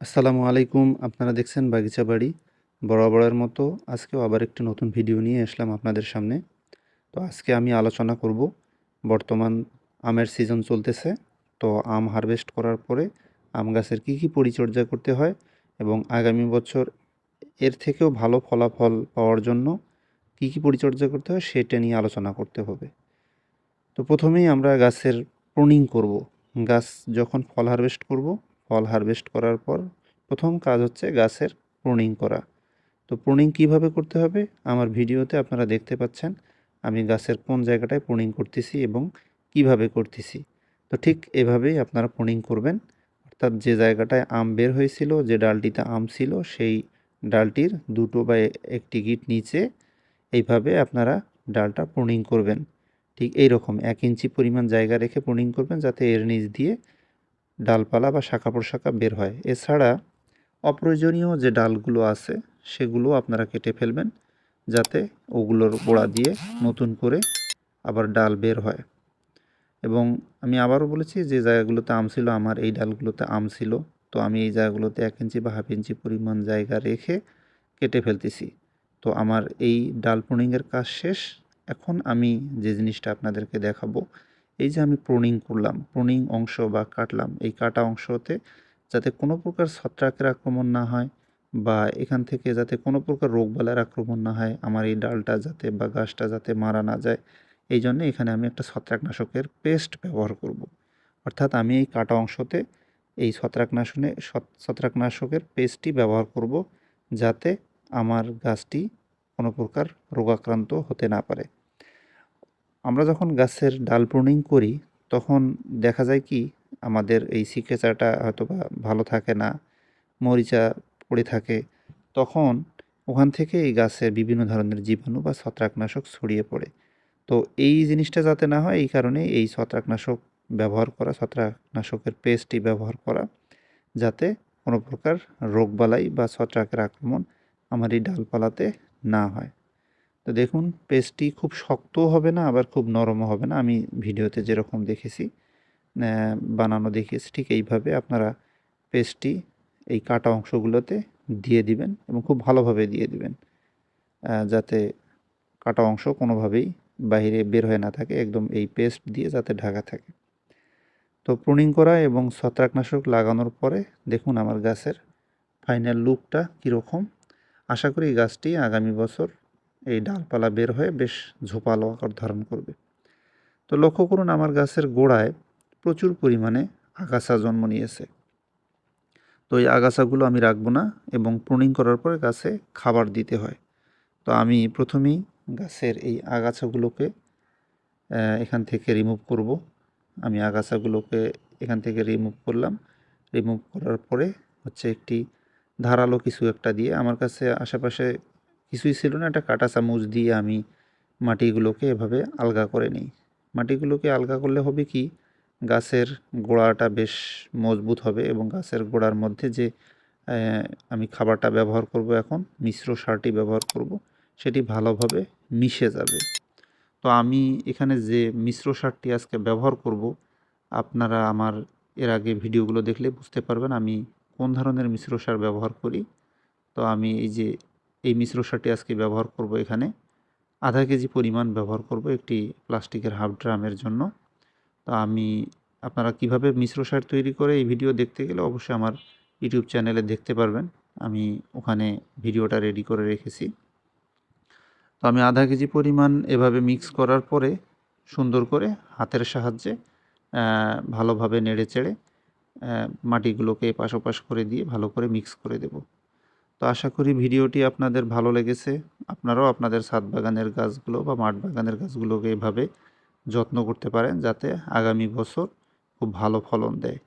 আসসালামু আলাইকুম, আপনারা দেখছেন বাগিচা বাড়ি। বরাবরের মতো আজকেও আবার একটি নতুন ভিডিও নিয়ে আসলাম আপনাদের সামনে। তো আজকে আমি আলোচনা করব বর্তমান আমের সিজন চলতেছে। তো আম হারভেস্ট করার পরে আম গাছের কী কী পরিচর্যা করতে হয় এবং আগামী বছর এর থেকেও ভালো ফলাফল পাওয়ার জন্য কী কী পরিচর্যা করতে হয় সেটা নিয়ে আলোচনা করতে হবে। তো প্রথমেই আমরা গাছের প্রুনিং করব। গাছ যখন ফল হারভেস্ট করব ফল হারভেস্ট করার পর প্রথম কাজ হচ্ছে গাছের প্রুনিং করা। তো প্রুনিং কীভাবে করতে হবে? আমার ভিডিওতে আপনারা দেখতে পাচ্ছেন আমি গাছের কোন জায়গাটায় প্রুনিং করতেছি এবং কীভাবে করতেছি। তো ঠিক এভাবেই আপনারা প্রুনিং করবেন। অর্থাৎ যে জায়গাটায় আম বের হয়েছিল, যে ডালটিতে আম ছিল, সেই ডালটির দুটো বা একটি গিট নিচে এইভাবে আপনারা ডালটা প্রুনিং করবেন। ঠিক এই রকম এক ইঞ্চি পরিমাণ জায়গা রেখে প্রুনিং করবেন যাতে এর নিচ দিয়ে ডালপালা বা শাখা প্রশাখা বের হয়। এছাড়া অপ্রয়োজনীয় যে ডালগুলো আছে, সেগুলো আপনারা কেটে ফেলবেন, যাতে ওগুলোর গোড়া দিয়ে নতুন করে আবার ডাল বের হয়। এবং আমি আবারও বলেছি যে জায়গাগুলোতে আম ছিল, আমার এই ডালগুলোতে আম ছিল, তো আমি এই জায়গাগুলোতে এক ইঞ্চি বা হাফ ইঞ্চি পরিমাণ জায়গা রেখে কেটে ফেলতেছি। তো আমার এই ডাল প্রুনিংয়ের কাজ শেষ। এখন আমি যে জিনিসটা আপনাদেরকে দেখাবো এই যে আমি প্রুনিং করলাম প্রুনিং অংশ বা কাটলাম, এই কাটা অংশতে যাতে কোনো প্রকার ছত্রাকের আক্রমণ না হয় বা এখান থেকে যাতে কোনো প্রকার রোগবালার আক্রমণ না হয়, আমার এই ডালটা যাতে বা গাছটা যাতে মারা না যায়, এই জন্য এখানে আমি একটা ছত্রাকনাশকের পেস্ট ব্যবহার করব। অর্থাৎ আমি এই কাটা অংশতে এই ছত্রাকনাশনে ছত্রাকনাশকের পেস্টটি ব্যবহার করব যাতে আমার গাছটি কোনো প্রকার রোগাক্রান্ত হতে না পারে আমরা যখন গাছের ডাল প্রুনিং করি, তখন দেখা যায় কি, আমাদের এই সিকেচারটা হয়তো বা ভালো থাকে না, মরিচা পড়ে থাকে, তখন ওখান থেকে এই গাছের বিভিন্ন ধরনের জীবাণু বা ছত্রাকনাশক ছড়িয়ে পড়ে। তো এই জিনিসটা যাতে না হয়, এই কারণে এই ছত্রাকনাশক ব্যবহার করা, ছত্রাকনাশকের পেস্টটি ব্যবহার করা, যাতে কোনো প্রকার রোগবালাই বা ছত্রাকের আক্রমণ আমার এই ডালপালাতে না হয়। তো দেখুন পেস্টটি খুব শক্তও হবে না, আবার খুব নরমও হবে না। আমি ভিডিওতে যেরকম দেখেছি বানানো দেখিয়েছি, ঠিক এইভাবে আপনারা পেস্টটি এই কাটা অংশগুলোতে দিয়ে দিবেন এবং খুব ভালোভাবে দিয়ে দিবেন যাতে কাটা অংশ কোনোভাবেই বাইরে বের হয়ে না থাকে, একদম এই পেস্ট দিয়ে যাতে ঢাকা থাকে। তো প্রুনিং করা এবং ছত্রাকনাশক লাগানোর পরে দেখুন আমার গাছের ফাইনাল লুকটা কীরকম। আশা করি গাছটি আগামী বছর এই ডালপালা বের হয়ে বেশ ঝোপালো আকার ধারণ করবে। তো লক্ষ্য করুন আমার গাছের গোড়ায় প্রচুর পরিমাণে আগাছা জন্ম নিয়েছে। তো এই আগাছাগুলো আমি রাখব না এবং প্রুনিং করার পরে গাছে খাবার দিতে হয়। তো আমি প্রথমেই গাছের এই আগাছাগুলোকে এখান থেকে রিমুভ করব। আমি আগাছাগুলোকে এখান থেকে রিমুভ করলাম। রিমুভ করার পরে হচ্ছে একটি ধারালো কিছু একটা দিয়ে আমার কাছে আশেপাশে কিছুই ছিল না। একটা কাটা চামচ দিয়ে আমি মাটিগুলোকে এভাবে আলগা করে নিই। মাটিগুলোকে আলগা করলে হবে কি? গাছের গোড়াটা বেশ মজবুত হবে এবং গাছের গোড়ার মধ্যে যে আমি খাবারটা ব্যবহার করব এখন, মিশ্র সারটি ব্যবহার করব, সেটি ভালোভাবে মিশে যাবে। তো আমি এখানে যে মিশ্র সারটি আজকে ব্যবহার করব, আপনারা আমার এর আগে ভিডিওগুলো দেখলে বুঝতে পারবেন আমি কোন ধরনের মিশ্র সার ব্যবহার করি। তো আমি এই যে এই মিশ্র সারটি আজকে ব্যবহার করব এখানে। আধা কেজি পরিমাণ ব্যবহার করব একটি প্লাস্টিকের হাফ ড্রামের জন্য। তো আমি আপনারা কীভাবে মিশ্র সার তৈরি করে এই ভিডিও দেখতে গেলে অবশ্যই আমার ইউটিউব চ্যানেলে দেখতে পারবেন। আমি ওখানে ভিডিওটা রেডি করে রেখেছি। তো আমি আধা কেজি পরিমাণ এভাবে মিক্স করার পরে সুন্দর করে হাতের সাহায্যে ভালোভাবে নেড়ে চেড়ে মাটিগুলোকে এপাশ ওপাশ করে দিয়ে ভালো করে মিক্স করে দেব। তো আশা করি ভিডিওটি আপনাদের ভালো লেগেছে। আপনারাও আপনাদের ছাদ বাগানের গাছগুলো বা মাঠ বাগানের গাছগুলোকে এভাবে যত্ন করতে পারেন যাতে আগামী বছর খুব ভালো ফলন দেয়।